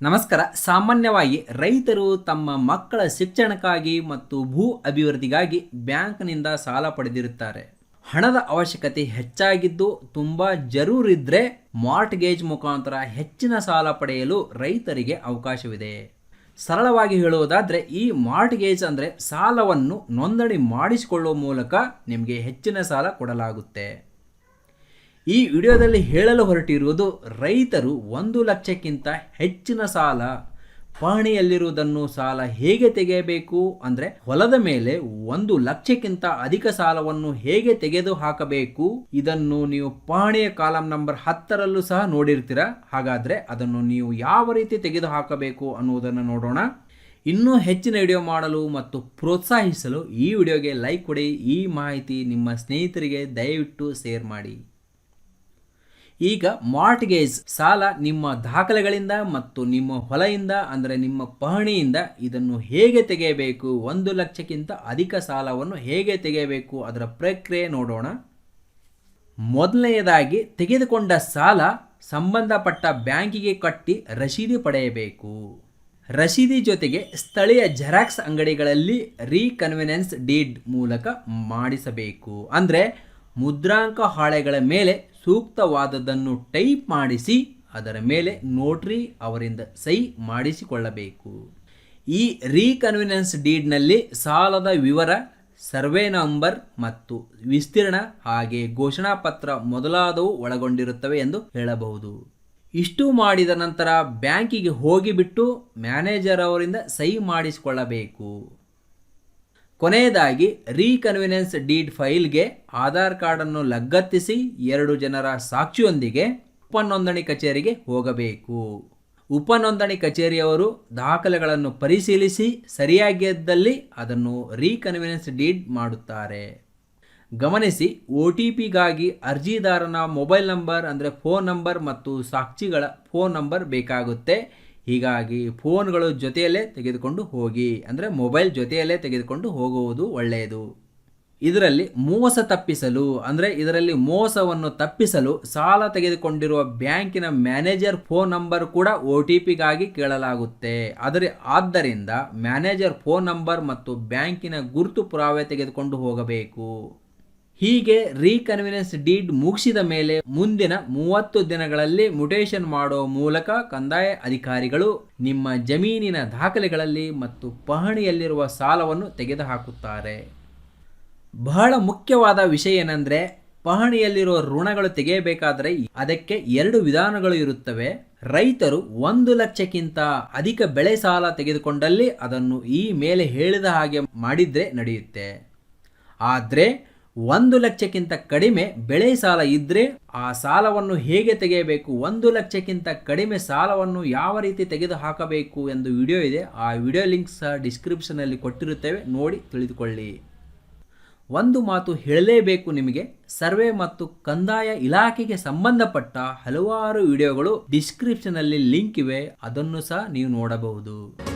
ನಮಸ್ಕಾರ. ಸಾಮಾನ್ಯವಾಗಿ ರೈತರು ತಮ್ಮ ಮಕ್ಕಳ ಶಿಕ್ಷಣಕ್ಕಾಗಿ ಮತ್ತು ಭೂ ಅಭಿವೃದ್ಧಿಗಾಗಿ ಬ್ಯಾಂಕ್ನಿಂದ ಸಾಲ ಪಡೆದಿರುತ್ತಾರೆ. ಹಣದ ಅವಶ್ಯಕತೆ ಹೆಚ್ಚಾಗಿದ್ದು ತುಂಬ ಜರೂರಿದ್ರೆ ಮಾರ್ಟ್ಗೇಜ್ ಮುಖಾಂತರ ಹೆಚ್ಚಿನ ಸಾಲ ಪಡೆಯಲು ರೈತರಿಗೆ ಅವಕಾಶವಿದೆ. ಸರಳವಾಗಿ ಹೇಳುವುದಾದರೆ ಈ ಮಾರ್ಟ್ಗೇಜ್ ಅಂದರೆ ಸಾಲವನ್ನು ನೋಂದಣಿ ಮಾಡಿಸಿಕೊಳ್ಳುವ ಮೂಲಕ ನಿಮಗೆ ಹೆಚ್ಚಿನ ಸಾಲ ಕೊಡಲಾಗುತ್ತೆ. ಈ ವಿಡಿಯೋದಲ್ಲಿ ಹೇಳಲು ಹೊರಟಿರುವುದು ರೈತರು ಒಂದು ಲಕ್ಷಕ್ಕಿಂತ ಹೆಚ್ಚಿನ ಸಾಲ ಪಹಣಿಯಲ್ಲಿರುವುದನ್ನು ಸಾಲ ಹೇಗೆ ತೆಗೆಯಬೇಕು ಅಂದರೆ ಹೊಲದ ಮೇಲೆ ಒಂದು ಲಕ್ಷಕ್ಕಿಂತ ಅಧಿಕ ಸಾಲವನ್ನು ಹೇಗೆ ತೆಗೆದು ಹಾಕಬೇಕು? ಇದನ್ನು ನೀವು ಪಹಣಿಯ ಕಾಲಂ ನಂಬರ್ ಹತ್ತರಲ್ಲೂ ಸಹ ನೋಡಿರ್ತೀರ. ಹಾಗಾದರೆ ಅದನ್ನು ನೀವು ಯಾವ ರೀತಿ ತೆಗೆದು ಹಾಕಬೇಕು ಅನ್ನುವುದನ್ನು ನೋಡೋಣ. ಇನ್ನೂ ಹೆಚ್ಚಿನ ವಿಡಿಯೋ ಮಾಡಲು ಮತ್ತು ಪ್ರೋತ್ಸಾಹಿಸಲು ಈ ವಿಡಿಯೋಗೆ ಲೈಕ್ ಕೊಡಿ. ಈ ಮಾಹಿತಿ ನಿಮ್ಮ ಸ್ನೇಹಿತರಿಗೆ ದಯವಿಟ್ಟು ಶೇರ್ ಮಾಡಿ. ಈಗ ಮಾರ್ಟ್ಗೇಜ್ ಸಾಲ ನಿಮ್ಮ ದಾಖಲೆಗಳಿಂದ ಮತ್ತು ನಿಮ್ಮ ಹೊಲೆಯಿಂದ, ಅಂದರೆ ನಿಮ್ಮ ಪಹಣಿಯಿಂದ ಇದನ್ನು ಹೇಗೆ ತೆಗೆಯಬೇಕು? ಒಂದು ಲಕ್ಷಕ್ಕಿಂತ ಅಧಿಕ ಸಾಲವನ್ನು ಹೇಗೆ ತೆಗೆಯಬೇಕು? ಅದರ ಪ್ರಕ್ರಿಯೆ ನೋಡೋಣ. ಮೊದಲನೆಯದಾಗಿ, ತೆಗೆದುಕೊಂಡ ಸಾಲ ಸಂಬಂಧಪಟ್ಟ ಬ್ಯಾಂಕಿಗೆ ಕಟ್ಟಿ ರಶೀದಿ ಪಡೆಯಬೇಕು. ರಶೀದಿ ಜೊತೆಗೆ ಸ್ಥಳೀಯ ಜೆರಾಕ್ಸ್ ಅಂಗಡಿಗಳಲ್ಲಿ ರೀಕನ್ವಿನೆನ್ಸ್ ಡೀಡ್ ಮೂಲಕ ಮಾಡಿಸಬೇಕು. ಅಂದರೆ ಮುದ್ರಾಂಕ ಹಾಳೆಗಳ ಮೇಲೆ ಸೂಕ್ತವಾದದ್ದನ್ನು ಟೈಪ್ ಮಾಡಿಸಿ ಅದರ ಮೇಲೆ ನೋಟ್ರಿ ಅವರಿಂದ ಸಹಿ ಮಾಡಿಸಿಕೊಳ್ಳಬೇಕು. ಈ ರೀಕನ್ವಿನೆನ್ಸ್ ಡೀಡ್ನಲ್ಲಿ ಸಾಲದ ವಿವರ, ಸರ್ವೆ ನಂಬರ್ ಮತ್ತು ವಿಸ್ತೀರ್ಣ ಹಾಗೆ ಘೋಷಣಾ ಪತ್ರ ಮೊದಲಾದವು ಒಳಗೊಂಡಿರುತ್ತವೆ ಎಂದು ಹೇಳಬಹುದು. ಇಷ್ಟು ಮಾಡಿದ ನಂತರ ಬ್ಯಾಂಕಿಗೆ ಹೋಗಿಬಿಟ್ಟು ಮ್ಯಾನೇಜರ್ ಅವರಿಂದ ಸಹಿ ಮಾಡಿಸಿಕೊಳ್ಳಬೇಕು. ಕೊನೆಯದಾಗಿ ರೀಕನ್ವಿನೆನ್ಸ್ ಡೀಡ್ ಫೈಲ್ಗೆ ಆಧಾರ್ ಕಾರ್ಡನ್ನು ಲಗತ್ತಿಸಿ ಎರಡು ಜನರ ಸಾಕ್ಷಿಯೊಂದಿಗೆ ಉಪನೋಂದಣಿ ಕಚೇರಿಗೆ ಹೋಗಬೇಕು. ಉಪನೋಂದಣಿ ಕಚೇರಿಯವರು ದಾಖಲೆಗಳನ್ನು ಪರಿಶೀಲಿಸಿ ಸರಿಯಾಗಿದ್ದಲ್ಲಿ ಅದನ್ನು ರೀಕನ್ವಿನೆನ್ಸ್ ಡೀಡ್ ಮಾಡುತ್ತಾರೆ. ಗಮನಿಸಿ, ಒ ಟಿ ಪಿಗಾಗಿ ಅರ್ಜಿದಾರನ ಮೊಬೈಲ್ ನಂಬರ್ ಅಂದರೆ ಫೋನ್ ನಂಬರ್ ಮತ್ತು ಸಾಕ್ಷಿಗಳ ಫೋನ್ ನಂಬರ್ ಬೇಕಾಗುತ್ತೆ. ಹೀಗಾಗಿ ಫೋನ್ಗಳು ಜೊತೆಯಲ್ಲೇ ತೆಗೆದುಕೊಂಡು ಹೋಗಿ, ಅಂದರೆ ಮೊಬೈಲ್ ಜೊತೆಯಲ್ಲೇ ತೆಗೆದುಕೊಂಡು ಹೋಗುವುದು ಒಳ್ಳೆಯದು. ಇದರಲ್ಲಿ ಮೋಸ ತಪ್ಪಿಸಲು, ಅಂದರೆ ಇದರಲ್ಲಿ ಮೋಸವನ್ನು ತಪ್ಪಿಸಲು ಸಾಲ ತೆಗೆದುಕೊಂಡಿರುವ ಬ್ಯಾಂಕಿನ ಮ್ಯಾನೇಜರ್ ಫೋನ್ ನಂಬರ್ ಕೂಡ ಒ ಟಿ ಪಿಗಾಗಿ ಕೇಳಲಾಗುತ್ತೆ. ಆದರೆ ಆದ್ದರಿಂದ ಮ್ಯಾನೇಜರ್ ಫೋನ್ ನಂಬರ್ ಮತ್ತು ಬ್ಯಾಂಕಿನ ಗುರುತು ಪುರಾವೆ ತೆಗೆದುಕೊಂಡು ಹೋಗಬೇಕು. ಹೀಗೆ ರೀಕನ್ವಿನೆನ್ಸ್ ಡೀಡ್ ಮುಗಿಸಿದ ಮೇಲೆ ಮುಂದಿನ ಮೂವತ್ತು ದಿನಗಳಲ್ಲಿ ಮುಟೇಷನ್ ಮಾಡುವ ಮೂಲಕ ಕಂದಾಯ ಅಧಿಕಾರಿಗಳು ನಿಮ್ಮ ಜಮೀನಿನ ದಾಖಲೆಗಳಲ್ಲಿ ಮತ್ತು ಪಹಣಿಯಲ್ಲಿರುವ ಸಾಲವನ್ನು ತೆಗೆದುಹಾಕುತ್ತಾರೆ. ಬಹಳ ಮುಖ್ಯವಾದ ವಿಷಯ ಏನಂದರೆ, ಪಹಣಿಯಲ್ಲಿರುವ ಋಣಗಳು ತೆಗೆಯಬೇಕಾದರೆ ಅದಕ್ಕೆ ಎರಡು ವಿಧಾನಗಳು ಇರುತ್ತವೆ. ರೈತರು ಒಂದು ಲಕ್ಷಕ್ಕಿಂತ ಅಧಿಕ ಬೆಳೆ ಸಾಲ ತೆಗೆದುಕೊಂಡಲ್ಲಿ ಅದನ್ನು ಈ ಮೇಲೆ ಹೇಳಿದ ಹಾಗೆ ಮಾಡಿದ್ರೆ ನಡೆಯುತ್ತೆ. ಆದರೆ ಒಂದು ಲಕ್ಷಕ್ಕಿಂತ ಕಡಿಮೆ ಬೆಳೆ ಸಾಲ ಇದ್ದರೆ ಆ ಸಾಲವನ್ನು ಹೇಗೆ ತೆಗೆಯಬೇಕು? ಒಂದು ಲಕ್ಷಕ್ಕಿಂತ ಕಡಿಮೆ ಸಾಲವನ್ನು ಯಾವ ರೀತಿ ತೆಗೆದು ಹಾಕಬೇಕು ಎಂದು ವಿಡಿಯೋ ಇದೆ. ಆ ವಿಡಿಯೋ ಲಿಂಕ್ ಸಹ ಡಿಸ್ಕ್ರಿಪ್ಷನಲ್ಲಿ ಕೊಟ್ಟಿರುತ್ತೇವೆ. ನೋಡಿ, ತಿಳಿದುಕೊಳ್ಳಿ. ಒಂದು ಮಾತು ಹೇಳಲೇಬೇಕು ನಿಮಗೆ. ಸರ್ವೆ ಮತ್ತು ಕಂದಾಯ ಇಲಾಖೆಗೆ ಸಂಬಂಧಪಟ್ಟ ಹಲವಾರು ವಿಡಿಯೋಗಳು ಡಿಸ್ಕ್ರಿಪ್ಷನಲ್ಲಿ ಲಿಂಕ್ ಇವೆ. ಅದನ್ನು ಸಹ ನೀವು ನೋಡಬಹುದು.